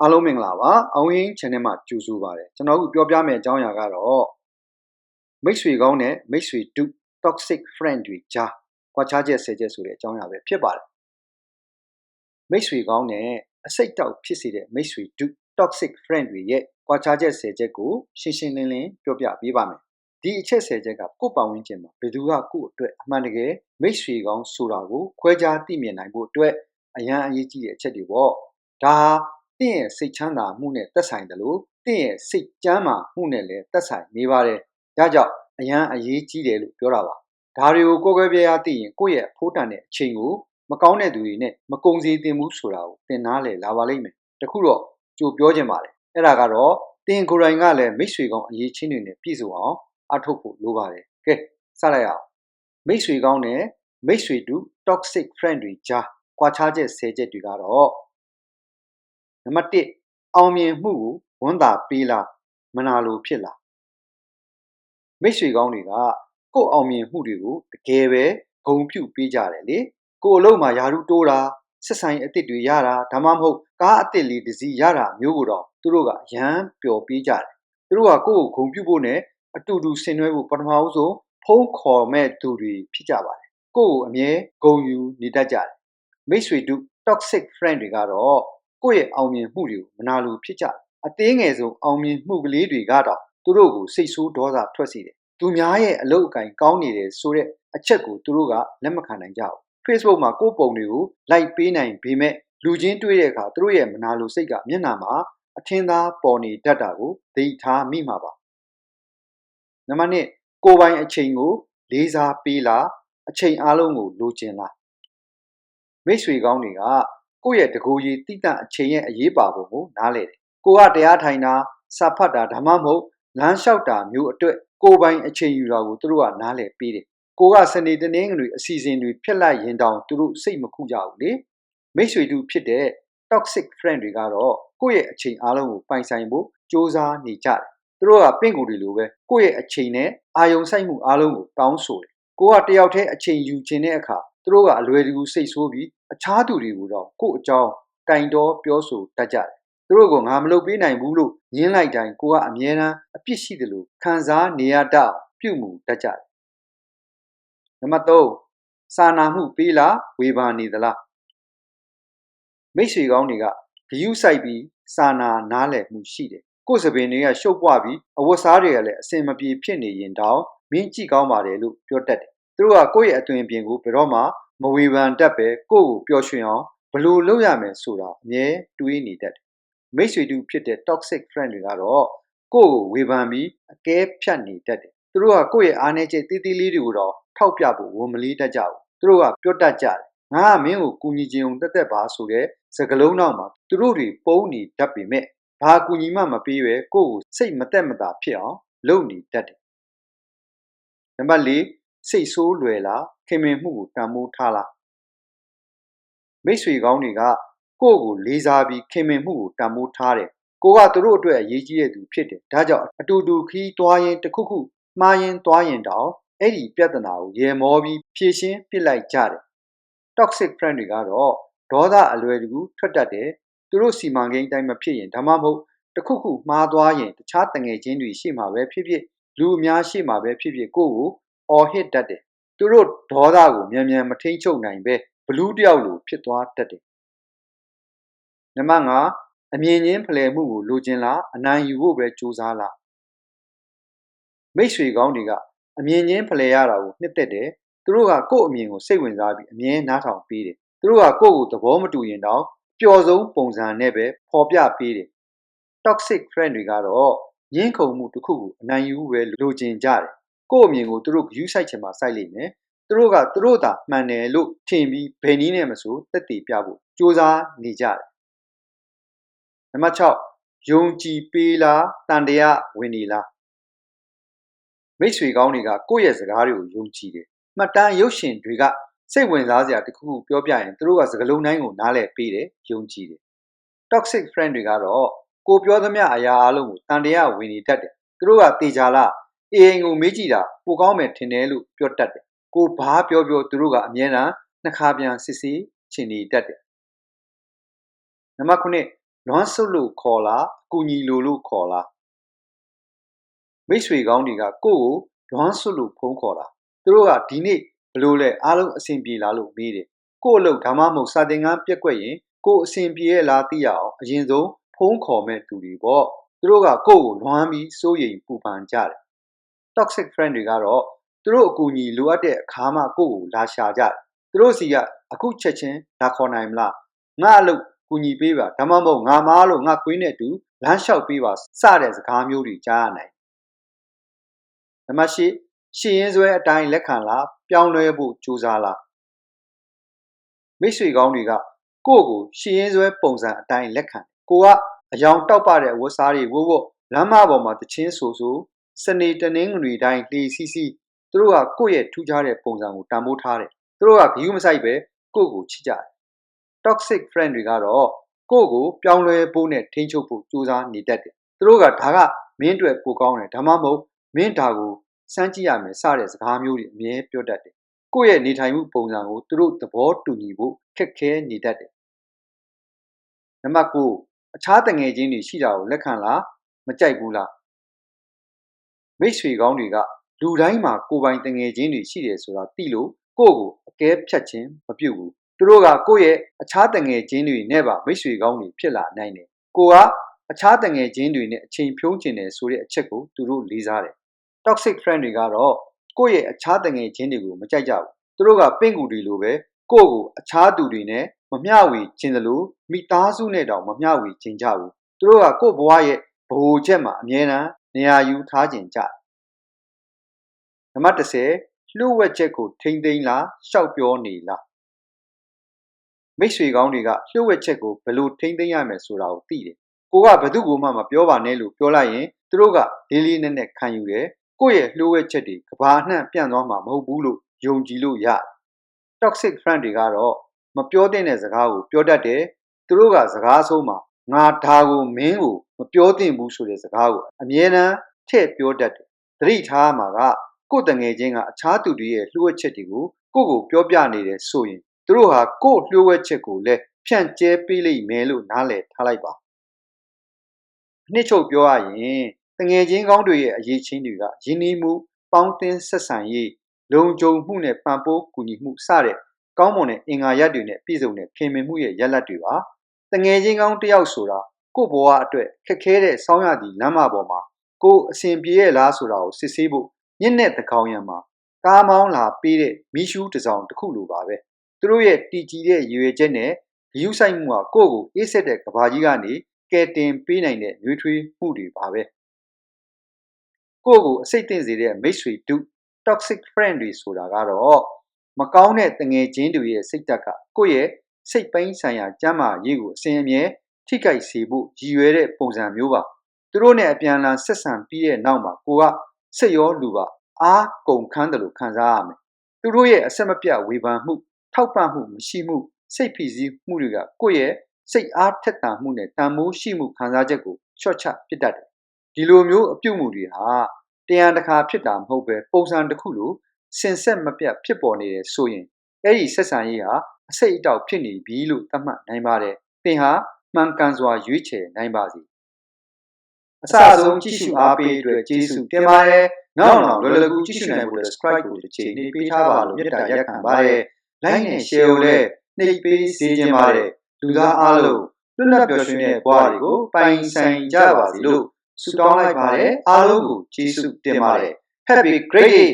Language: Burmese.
အားလုံးမင်္ဂလာပါအောင်ရင်း channel မှာကြိုဆိုပါရစေကျွန်တော်အခုပြောပြမယ့်အကြောင်းအရာကတော့မိတ်ဆွေကောင်းနဲ့မိတ်ဆွေတု toxic friend တွေကြားကွာခြားချက်ဆယ်ချက်ဆိုတဲ့အကြောင်းအရာပဲဖြစ်ပါတယ်မိတ်ဆွေကောင်းနဲ့အစိတ်တောက်ဖြစ်စေတဲ့မိတ်ဆွေတု toxic friend တွေရဲ့ကွာခြားချက်ဆယ်ချက်ကိုရှင်းရှင်းလင်းလင်းပြောပြပေးပါမယ်ဒီအချက်ဆယ်ချက်ကကိုယ့်ပတ်ဝန်းကျင်မှာဘယ်သူကကိုယ့်အတွက်အမှန်တကယ်မိတ်ဆွေကောင်းဆိုတာကိုခွဲခြားသိမြင်နိုင်ဖို့အတွက်အရန်အရေးကြီးတဲ့အချက်တွေပေါ့ဒါဟာ တင့်ရဲ့စိတ်ချမ်းသာမှုနဲ့သက်ဆိုင်တယ်လို့တင့်ရဲ့စိတ်ကြမ်းမာမှုနဲ့လည်းသက်ဆိုင်နေပါတယ်ဒါကြောင့်အရန်အရေးကြီးတယ်လို့ပြောတာပါဒါတွေကိုကိုယ်ကွယ်ပြားသိရင်ကိုယ့်ရဲ့အဖိုးတန်တဲ့အချိန်ကိုမကောင်းတဲ့သူတွေနဲ့မကုံစီတင်မှုဆိုတာကိုသင်နာလေလာပါလိမ့်မယ်တခုတော့ကြိုပြောခြင်းပါတယ်အဲ့ဒါကတော့တင်ကိုယ်တိုင်ကလည်းမိတ်ဆွေကောင်းအရေးချင်းတွေနဲ့ပြည့်စုံအောင်အထုတ်ဖို့လိုပါတယ်ကဲစလိုက်အောင်မိတ်ဆွေကောင်းနဲ့မိတ်ဆွေတူ toxic friend တွေကြားကွာခြားချက်၁၀ချက်တွေကတော့ နံပါတ်1အောင်မြင်မှုကိုဝန်တာပေးလားမနာလိုဖြစ်လားမိတ်ဆွေကောင်းတွေကကိုယ့်အောင်မြင်မှုတွေကိုတကယ်ပဲဂုဏ်ပြုပေးကြတယ်လေကိုယ်အလုပ်မှာယာရုတိုးတာဆက်ဆိုင်အစ်စ်တွေရတာဒါမှမဟုတ်ကားအစ်စ်လေးတစ်စီးရတာမျိုးကိုတော့သူတို့ကရမ်းပျော်ပေးကြတယ်သူတို့ကကိုယ့်ကိုဂုဏ်ပြုဖို့နဲ့အတူတူဆင်နွှဲဖို့ပထမဦးဆုံးဖုံးခေါ်မဲ့သူတွေဖြစ်ကြပါတယ်ကိုယ့်ကိုအမြဲဂုဏ်ယူနေတတ်ကြတယ်မိတ်ဆွေတို့ toxic friend တွေကတော့ ကိုယ့်ရဲ့အောင်မြင်မှုတွေကိုမနာလိုဖြစ်ကြတယ်အသေးငယ်ဆုံးအောင်မြင်မှုကလေးတွေကတော့သူတို့ကိုစိတ်ဆိုးဒေါသထွက်စေတယ်သူများရဲ့အလုပ်အကင်ကောင်းနေတယ်ဆိုတဲ့အချက်ကိုသူတို့ကလက်မခံနိုင်ကြဘူး Facebook မှာကိုယ့်ပုံတွေကို like ပေးနိုင်ပေမဲ့လူချင်းတွေ့တဲ့အခါသူတို့ရဲ့မနာလိုစိတ်ကမျက်နှာမှာအထင်သာပေါ်နေတတ်တာကိုသိထားမိမှာပါနံပါတ်1ကိုယ်ပိုင်အချိန်ကိုလေးစားပေးလားအချိန်အားလုံးကိုလိုချင်လားမိတ်ဆွေကောင်းတွေက ကိုယ့်ရဲ့တကူကြီးတိတန့်အချိန်ရဲ့အရေးပါပုံကိုနားလည်တယ်ကိုကတရားထိုင်တာစာဖတ်တာဒါမှမဟုတ်လမ်းလျှောက်တာမျိုးအတွက်ကိုယ်ပိုင်အချိန်ယူတာကိုသူတို့ကနားလည်ပေးတယ်ကိုကစနေတနင်္ဂနွေအစီအစဉ်တွေဖြစ်လိုက်ရင်တောင်သူတို့စိတ်မခုကြဘူးလေမိတ်ဆွေတူဖြစ်တဲ့ toxic friend တွေကတော့ကိုယ့်ရဲ့အချိန်အားလုံးကိုပိုင်ဆိုင်ဖို့စ조사နေကြတယ်သူတို့ကပင့်ကိုယ်တွေလိုပဲကိုယ့်ရဲ့အချိန်နဲ့အာယုံဆိုင်မှုအားလုံးကိုတောင်းဆိုတယ်ကိုကတယောက်တည်းအချိန်ယူခြင်းတဲ့အခါ သူတို့ကအလွယ်တကူစိတ်ဆိုးပြီးအခြားသူတွေကိုတော့ကိုယ့်အကြောင်းတိုင်တော်ပြောဆိုတတ်ကြတယ်သူတို့ကငါမလုပ်ပေးနိုင်ဘူးလို့ညင်းလိုက်တိုင်းကိုကအမြဲတမ်းအပြစ်ရှိတယ်လို့ခံစားနေရတတ်ပြုမှုတတ်ကြတယ်နံပါတ်3စာနာမှုပေးလားဝေဖန်နေသလားမိတ်ဆွေကောင်းတွေကဂယုစိုက်ပြီးစာနာနားလည်မှုရှိတယ်ကိုယ်စပင်တွေကရှုပ်ပွားပြီးအဝတ်စားတွေကလည်းအစင်မပြေဖြစ်နေရင်တောင်မင်းကြည့်ကောင်းပါတယ်လို့ပြောတတ်တယ် သူတို့ကကိုယ့်ရဲ့အသွင်အပြင်ကိုဘယ်တော့မှမဝေဖန်တတ်ပဲကိုယ့်ကိုပျော်ရွှင်အောင်ဘလို့လုပ်ရမယ်ဆိုတာအမြဲတွေးနေတတ်တယ်မိတ်ဆွေတူဖြစ်တဲ့ toxic friend တွေကတော့ကိုယ့်ကိုဝေဖန်ပြီးအကဲဖြတ်နေတတ်တယ်သူတို့ကကိုယ့်ရဲ့အားနည်းချက်တေးသေးလေးတွေကိုတော့ထောက်ပြဖို့ဝန်မလေးတတ်ကြဘူးသူတို့ကပြောတတ်ကြတယ်ငါကမင်းကိုကူညီခြင်းုံတက်တက်ပါဆိုတဲ့စကလုံးနောက်မှာသူတို့တွေပုံနေတတ်ပေမဲ့ဘာကူညီမှမပေးပဲကိုယ့်ကိုစိတ်မသက်မသာဖြစ်အောင်လုပ်နေတတ်တယ်နံပါတ်၄ စိတ်ဆိုးလွယ်လားခင်မင်မှုကိုတန်ဖိုးထားလားမိတ်ဆွေကောင်းတွေကကိုယ့်ကိုလေးစားပြီးခင်မင်မှုကိုတန်ဖိုးထားတယ်ကိုကသူတို့အတွက်အရေးကြီးတဲ့သူဖြစ်တယ်ဒါကြောင့်အတူတူခီးတွားရင်တခုခုမှားရင်တွားရင်တောင်အဲ့ဒီပြဿနာကိုရေမောပြီးဖြေရှင်းပစ်လိုက်ကြတယ် toxic friend တွေကတော့ဒေါသအလွယ်တကူထွက်တတ်တယ်သူတို့စီမံကိန်းတိုင်းမဖြစ်ရင်ဒါမှမဟုတ်တခုခုမှားသွားရင်တခြားတငယ်ချင်းတွေရှေ့မှာပဲဖြစ်ဖြစ်လူအများရှေ့မှာပဲဖြစ်ဖြစ်ကိုယ့်ကို အော်ဟစ်တတ်တယ်သူတို့ဒေါသကိုမြန်မြန်မထိန်ချုပ်နိုင်ပဲဘလူးတယောက်လိုဖြစ်သွားတတ်တယ်နံပါတ်5အမြင်ချင်းဖလှယ်မှုကိုလိုချင်လားအနိုင်ယူဖို့ပဲကြိုးစားလားမိတ်ဆွေကောင်းတွေကအမြင်ချင်းဖလှယ်ရတာကိုနှစ်သက်တယ်သူတို့ကကိုယ့်အမြင်ကိုစိတ်ဝင်စားပြီးအမြဲနားထောင်ပေးတယ်သူတို့ကကိုယ့်ကိုသဘောမတူရင်တော့ပျော်ဆုံးပုံစံနဲ့ပဲပေါ်ပြပေးတယ် toxic friend တွေကတော့ညှင်းခုန်မှုတစ်ခုကိုအနိုင်ယူပဲလိုချင်ကြတယ် ကိုယ့်အမြင်ကိုသူတို့ယူဆိုင်ချင်မှစိုက်လိမ့်မယ်သူတို့ကသူတို့သာမှန်တယ်လို့ထင်ပြီးဘယ်နည်းနဲ့မဆိုတက်တည်ပြဖို့စ조사နေကြတယ်နံပါတ်6ယုံကြည်ပေးလားတန်တရားဝင်နေလားမိတ်ဆွေကောင်းတွေကကိုယ့်ရဲ့စကားတွေကိုယုံကြည်တယ်မှတ်တမ်းရုပ်ရှင်တွေကစိတ်ဝင်စားစရာတခုခုပြောပြရင်သူတို့ကစကားလုံးတိုင်းကိုနားလည်ပေးတယ်ယုံကြည်တယ် toxic friend တွေကတော့ကိုပြောသမျှအရာအလုံးကိုတန်တရားဝင်နေတတ်တယ်သူတို့ကတေချာလား အေအိမ်ကိုမေးကြည့်တာပိုကောင်းမယ်ထင်တယ်လို့ပြောတတ်တယ်ကိုဘာပြောပြောသူတို့ကအမြဲတမ်းနှစ်ခါပြန်စစ်စစ်ချင်နေတတ်တယ်နံပါတ်9လွမ်းဆုပ်လို့ခေါ်လားအကူညီလိုလို့ခေါ်လားမိတ်ဆွေကောင်းတွေကကိုယ့်ကိုလွမ်းဆုပ်လို့ဖုံးခေါ်တာသူတို့ကဒီနေ့ဘလို့လဲအားလုံးအဆင်ပြေလားလို့မေးတယ်ကိုယ့်အလုပ်ဒါမှမဟုတ်စာသင်ခန်းပြက်ကွက်ရင်ကိုယ်အဆင်ပြေရဲ့လားသိရအောင်အရင်ဆုံးဖုံးခေါ်မဲ့သူတွေပေါ့သူတို့ကကိုယ့်ကိုလွမ်းပြီးစိုးရိမ်ပူပန်ကြတယ် toxic friend တွေကတော့သူတို့အကူအညီလိုအပ်တဲ့အခါမှကိုယ့်ကိုလာရှာကြတယ်သူတို့စီကအခုချက်ချင်းလာခေါ်နိုင်မလားငါအလုပ်ကူညီပေးပါဒါမှမဟုတ်ငါမားလို့ငါကွင်းနဲ့အတူလမ်းလျှောက်ပေးပါစတဲ့စကားမျိုးတွေကြားရနိုင်နံပါတ်၈ရှင်းရင်းစွဲအတိုင်းလက်ခံလားပြောင်းလဲဖို့ကြိုးစားလားမိတ်ဆွေကောင်းတွေကကိုယ့်ကိုရှင်းရင်းစွဲပုံစံအတိုင်းလက်ခံကိုကအယောင်တောက်ပတဲ့အဝတ်စားတွေဝုတ်ဝုတ်လမ်းမပေါ်မှာတချင်းဆူဆူ စနေတနင်္ဂနွေတိုင်းလှေစီစီသူတို့ကကိုယ့်ရဲ့ထူးခြားတဲ့ပုံစံကိုတန်ဖိုးထားတယ်သူတို့ကဂယုမဆိုင်ပဲကိုယ့်ကိုချစ်ကြတယ် toxic friend တွေကတော့ကိုယ့်ကိုပြောင်းလဲဖို့နဲ့ထိန်းချုပ်ဖို့ကြိုးစားနေတတ်တယ်သူတို့ကဒါကမင်းအတွက်ပိုကောင်းတယ်ဒါမှမဟုတ်မင်းဒါကိုစမ်းကြည့်ရမယ်စတဲ့စကားမျိုးတွေအမြဲပြောတတ်တယ်ကိုယ့်ရဲ့နေထိုင်မှုပုံစံကိုသူတို့သဘောတူညီဖို့ခက်ခဲနေတတ်တယ်နံပါတ်9အခြားတငယ်ချင်းတွေရှိတာကိုလက်ခံလားမကြိုက်ဘူးလား မိတ်ဆွေကောင်းတွေက လူတိုင်းမှာ ကိုယ်ပိုင်တငယ်ချင်းတွေရှိတယ်ဆိုတာသိလို့ ကိုယ့်ကိုအကဲဖြတ်ခြင်းမပြုတ်ဘူးသူတို့က ကိုယ့်ရဲ့အခြားတငယ်ချင်းတွေနဲ့ပါ မိတ်ဆွေကောင်းတွေဖြစ်လာနိုင်တယ်ကိုကအခြားတငယ်ချင်းတွေနဲ့အချိန်ဖြုံးကျင်တယ်ဆိုတဲ့အချက်ကိုသူတို့လေးစားတယ် toxic friend တွေကတော့ကိုယ့်ရဲ့အခြားတငယ်ချင်းတွေကိုမကြိုက်ကြဘူးသူတို့ကပင့်ကူတွေလိုပဲကိုယ့်ကိုအခြားသူတွေနဲ့မမျှဝေခြင်းသလိုမိသားစုနဲ့တောင်မမျှဝေခြင်းကြဘူးသူတို့ကကိုယ့်ဘဝရဲ့ဘ ਹੁ ချက်မှာအမြဲတမ်း နေရာယူထားခြင်းကြနံပါတ်30လှုပ်ဝက်ချက်ကိုထိမ့်သိမ်းလားရှောက်ပြောနေလားမိတ်ဆွေကောင်းတွေကလှုပ်ဝက်ချက်ကိုဘယ်လိုထိမ့်သိမ်းရမယ်ဆိုတာကိုသိတယ်ကိုကဘသူ့ကိုမှမပြောပါနဲ့လို့ပြောလိုက်ရင်သူတို့ကလေးလေးနက်နက်ခံယူတယ်ကိုယ့်ရဲ့လှုပ်ဝက်ချက်တွေကဘာနှံ့ပြန့်သွားမှာမဟုတ်ဘူးလို့ယုံကြည်လို့ရတယ် toxic friend တွေကတော့မပြောတဲ့စကားကိုပြောတတ်တယ်သူတို့ကစကားဆုံးမှာ ငါဒါကိုမင်းကိုမပြောသင့်ဘူးဆိုတဲ့စကားကိုအမြဲတမ်းထည့်ပြောတတ်တယ်သတိထားမှာကကိုယ်တငယ်ချင်းကအခြားသူတွေရဲ့လှုပ်ဝက်ချက်တွေကိုကိုယ့်ကိုပြောပြနေတယ်ဆိုရင်သူတို့ဟာကိုယ့်လှုပ်ဝက်ချက်ကိုလည်းဖြန့်ကျဲပေးလိမ့်မယ်လို့နားလည်ထားလိုက်ပါနှစ်ချုပ်ပြောရရင်တငယ်ချင်းကောင်းတွေရဲ့အရေးချင်းတွေကယဉ်နီးမှုပေါင်းသင်းဆက်ဆံရေးလုံခြုံမှုနဲ့ပံ့ပိုးကူညီမှုစတဲ့ကောင်းမွန်တဲ့အင်္ဂါရပ်တွေနဲ့ပြည့်စုံတဲ့ခင်မင်မှုရဲ့ရလဒ်တွေပါ တငယ်ချင်းကောင်းတစ်ယောက်ဆိုတာကိုယ့်ဘဝအတွက်ခက်ခဲတဲ့ဆောင်းရသည့်လမ်းမပေါ်မှာကိုယ်အစဉ်ပြေရဲ့လားဆိုတာကိုစစ်ဆေးဖို့ညစ်နဲ့တကောင်ရံမှာကားမောင်းလာပေးတဲ့မီးရှူးတစ်စောင်တစ်ခုလိုပါပဲသူတို့ရဲ့တည်ကြည်တဲ့ရည်ရွယ်ချက်နဲ့ယူဆိုင်မှုကကိုယ့်ကိုအေးဆက်တဲ့ကဘာကြီးကနေကယ်တင်ပေးနိုင်တဲ့နှွေးထွေးမှုတွေပါပဲကိုယ့်ကိုအစိတ်သင့်စေတဲ့မိတ်ဆွေတု toxic friend တွေဆိုတာကတော့မကောင်းတဲ့တငယ်ချင်းတွေရဲ့စိတ်ဓာတ်ကကိုယ့်ရဲ့ စိတ်ပိုင်းဆိုင်ရာကျန်းမာရေးကိုအစဉ်အမြဲထိခိုက်စေဖို့ရည်ရွယ်တဲ့ပုံစံမျိုးပါသူတို့နဲ့အပြန်အလှန်ဆက်ဆံပြီးတဲ့နောက်မှာကိုကစိတ်ရောလူပါအားကုန်ခန်းတယ်လို့ခံစားရမယ်သူတို့ရဲ့အဆက်မပြတ်ဝေဖန်မှု ထောက်ပံ့မှုမရှိမှုစိတ်ဖိစီးမှုတွေကကိုယ့်ရဲ့စိတ်အားထက်သန်မှုနဲ့တန်မိုးရှိမှုခံစားချက်ကိုချော့ချပစ်တတ်တယ်ဒီလိုမျိုးအပြုတ်မှုတွေဟာတရားတစ်ခါဖြစ်တာမဟုတ်ပဲပုံစံတစ်ခုလိုစင်ဆက်မပြတ်ဖြစ်ပေါ်နေတယ်ဆိုရင်အဲ့ဒီဆက်ဆံရေးဟာ အစိတ်အတောက်ဖြစ်နေပြီလို့သတ်မှတ်နိုင်ပါတယ်သင်ဟာမှန်ကန်စွာရွေးချယ်နိုင်ပါစေအစအဆုံးကြည့်ရှုအားပေးအတွက်ကျေးဇူးတင်ပါတယ်နောက်နောက်လွယ်လွယ်ကူကြည့်ရှုနိုင်ဖို့ subscribe ကိုတစ်ချိန်နှိပ်ပေးထားပါလို့မြတ်တာရက်ခံပါတယ် like နဲ့ share ကိုလည်းနှိပ်ပေးစေချင်ပါတယ်လူသားအားလုံးလွတ်လပ်ပျော်ရွှင်တဲ့ဘဝတွေကိုပိုင်ဆိုင်ကြပါစေလို့ဆုတောင်းလိုက်ပါတယ်အားလုံးကိုကျေးဇူးတင်ပါတယ် Happy great day